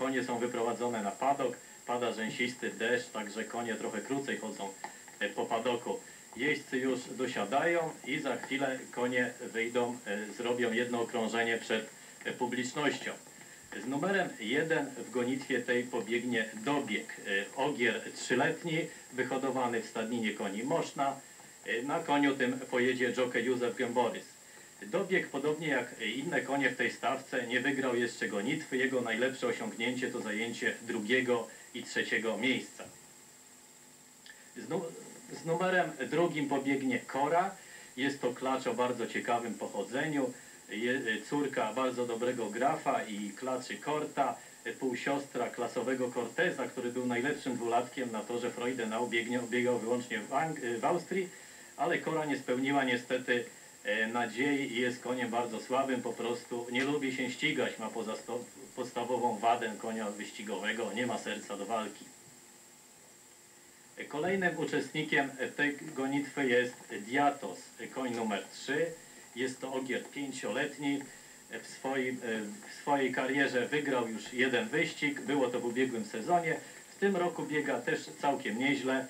konie są wyprowadzone na padok, pada rzęsisty deszcz, także konie trochę krócej chodzą e, po padoku. Jeźdźcy już dosiadają i za chwilę konie wyjdą, e, zrobią jedno okrążenie przed e, publicznością. Z numerem 1 w gonitwie tej pobiegnie dobieg. Ogier trzyletni, wyhodowany w stadninie koni Moszna. Na koniu tym pojedzie jockey Józef Gęborys. Dobieg, podobnie jak inne konie w tej stawce, nie wygrał jeszcze gonitwy. Jego najlepsze osiągnięcie to zajęcie drugiego i trzeciego miejsca. Z, nu z numerem drugim pobiegnie Kora. Jest to klacz o bardzo ciekawym pochodzeniu. Je, córka bardzo dobrego grafa i klaczy Korta, półsiostra klasowego Corteza, który był najlepszym dwulatkiem na torze Freudenau, biegnie, biegał wyłącznie w, w Austrii, ale Kora nie spełniła niestety nadziei i jest koniem bardzo słabym, po prostu nie lubi się ścigać, ma podstawową wadę konia wyścigowego, nie ma serca do walki. Kolejnym uczestnikiem tej gonitwy jest Diatos, koń numer 3. Jest to ogier pięcioletni. W, swoim, w swojej karierze wygrał już jeden wyścig, było to w ubiegłym sezonie. W tym roku biega też całkiem nieźle.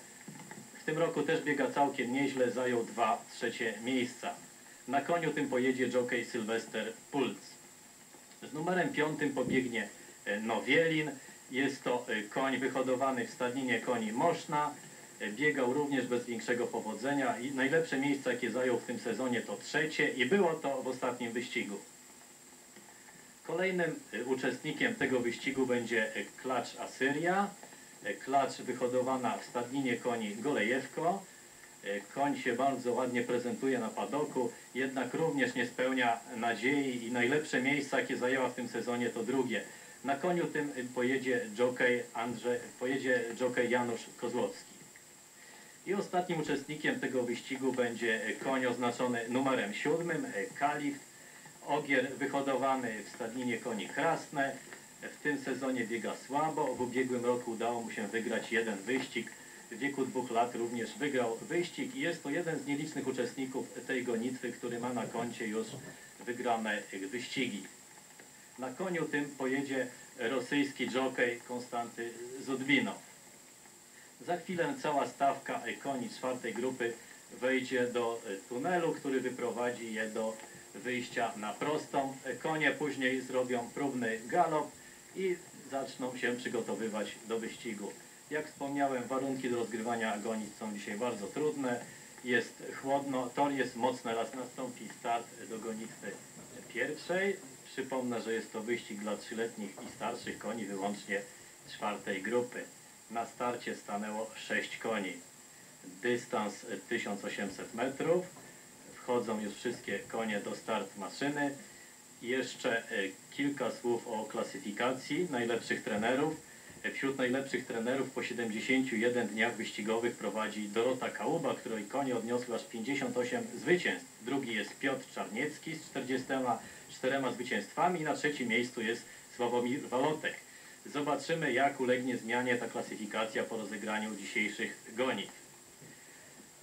W tym roku też biega całkiem nieźle, zajął dwa trzecie miejsca. Na koniu tym pojedzie jockey Sylwester Puls. Z numerem piątym pobiegnie e, Nowielin. Jest to e, koń wyhodowany w stadninie koni Moszna. E, Biegał również bez większego powodzenia i najlepsze miejsce jakie zajął w tym sezonie to trzecie i było to w ostatnim wyścigu. Kolejnym uczestnikiem tego wyścigu będzie klacz Asyria. Klacz wyhodowana w stadninie koni Golejewko. E, Koń się bardzo ładnie prezentuje na padoku, jednak również nie spełnia nadziei i najlepsze miejsca, jakie zajęła w tym sezonie, to drugie. Na koniu tym pojedzie jockey, Andrzej, pojedzie jockey Janusz Kozłowski. I ostatnim uczestnikiem tego wyścigu będzie koń oznaczony numerem siódmym, e, Kalift. Ogier wyhodowany w stadninie koni Krasne. W tym sezonie biega słabo. W ubiegłym roku udało mu się wygrać jeden wyścig. W wieku dwóch lat również wygrał wyścig i jest to jeden z nielicznych uczestników tej gonitwy, który ma na koncie już wygrane wyścigi. Na koniu tym pojedzie rosyjski jockey Konstanty Zudwinow. Za chwilę cała stawka koni czwartej grupy wejdzie do tunelu, który wyprowadzi je do wyjścia na prostą. Konie później zrobią próbny galop i zaczną się przygotowywać do wyścigu. Jak wspomniałem, warunki do rozgrywania gonit są dzisiaj bardzo trudne. Jest chłodno, tor jest mocny, raz nastąpi start do gonitwy pierwszej. Przypomnę, że jest to wyścig dla trzyletnich i starszych koni wyłącznie czwartej grupy. Na starcie stanęło 6 koni. Dystans 1800 metrów. Wchodzą już wszystkie konie do start maszyny. Jeszcze e, kilka słów o klasyfikacji najlepszych trenerów. Wśród najlepszych trenerów po 71 dniach wyścigowych prowadzi Dorota Kałuba, której konie odniosły aż 58 zwycięstw. Drugi jest Piotr Czarniecki z 44 zwycięstwami. Na trzecim miejscu jest Sławomir Walotek. Zobaczymy, jak ulegnie zmianie ta klasyfikacja po rozegraniu dzisiejszych gonitw.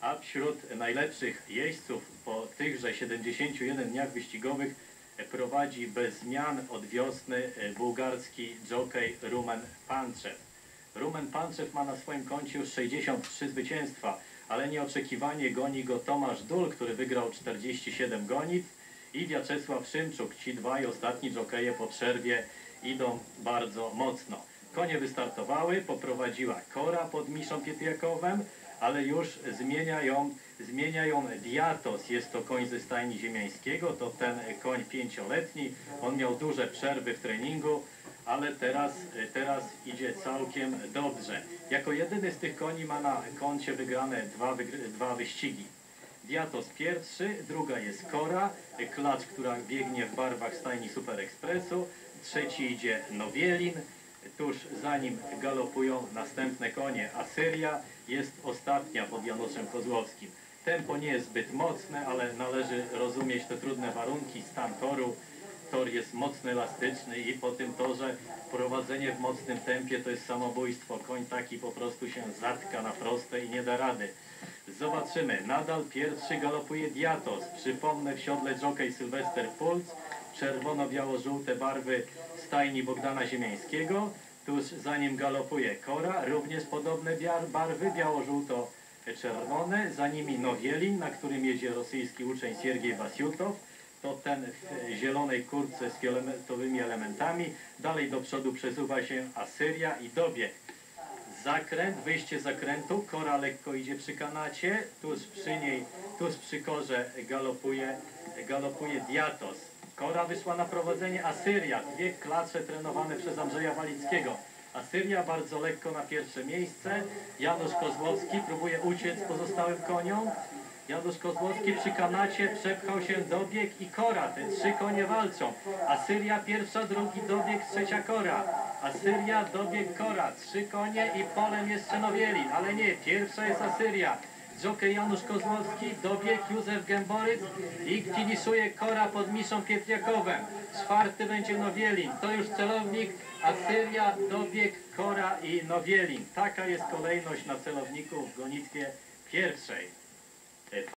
A wśród najlepszych jeźdźców po tychże 71 dniach wyścigowych prowadzi bez zmian od wiosny e, bułgarski jockey Rumen Panczew. Rumen Panczew ma na swoim koncie już 63 zwycięstwa, ale nieoczekiwanie goni go Tomasz Dul, który wygrał 47 gonitw i Wiaczesław Szymczuk. Ci dwaj ostatni jokeje po przerwie idą bardzo mocno. Konie wystartowały, poprowadziła Kora pod Miszą Piepiakowem, ale już zmienia ją, zmienia ją Diatos. Jest to koń ze stajni ziemiańskiego, to ten koń pięcioletni. On miał duże przerwy w treningu, ale teraz, teraz idzie całkiem dobrze. Jako jedyny z tych koni ma na koncie wygrane dwa, dwa wyścigi. Diatos pierwszy, druga jest Kora, klacz, która biegnie w barwach stajni Super Expressu, trzeci idzie Nowielin, tuż za nim galopują następne konie. Asyria jest ostatnia pod Januszem Kozłowskim. Tempo nie jest zbyt mocne, ale należy rozumieć te trudne warunki, stan toru. Tor jest mocno elastyczny i po tym torze prowadzenie w mocnym tempie to jest samobójstwo. Koń taki po prostu się zatka na proste i nie da rady. Zobaczymy. Nadal pierwszy galopuje Diatos. Przypomnę w siodle jockey Sylwester Puls. Czerwono-biało-żółte barwy stajni Bogdana Ziemiańskiego. Tuż za nim galopuje Kora, również podobne barwy, biało-żółto-czerwone. Za nimi Nowielin, na którym jedzie rosyjski uczeń Siergiej Basiutow. To ten w zielonej kurtce z fioletowymi elementami. Dalej do przodu przesuwa się Asyria i dobieg. Zakręt, wyjście zakrętu, kora lekko idzie przy kanacie, tuż przy niej, tuż przy korze galopuje, galopuje Diatos. Kora wyszła na prowadzenie Asyria, dwie klacze trenowane przez Andrzeja Walickiego. Asyria bardzo lekko na pierwsze miejsce, Janusz Kozłowski próbuje uciec pozostałym koniom. Janusz Kozłowski przy kanacie przepchał się dobieg i kora, te trzy konie walczą. Asyria pierwsza, drugi dobieg, trzecia kora. Asyria, dobieg, kora, trzy konie i polem jeszcze Nowielin, ale nie, pierwsza jest Asyria. Jockey Janusz Kozłowski, dobieg Józef Gęboryc i finiszuje Kora pod Miszą Pietriakowem. Czwarty będzie Nowielin, to już celownik Asyria, dobieg, Kora i Nowielin. Taka jest kolejność na celowniku w gonitwie pierwszej.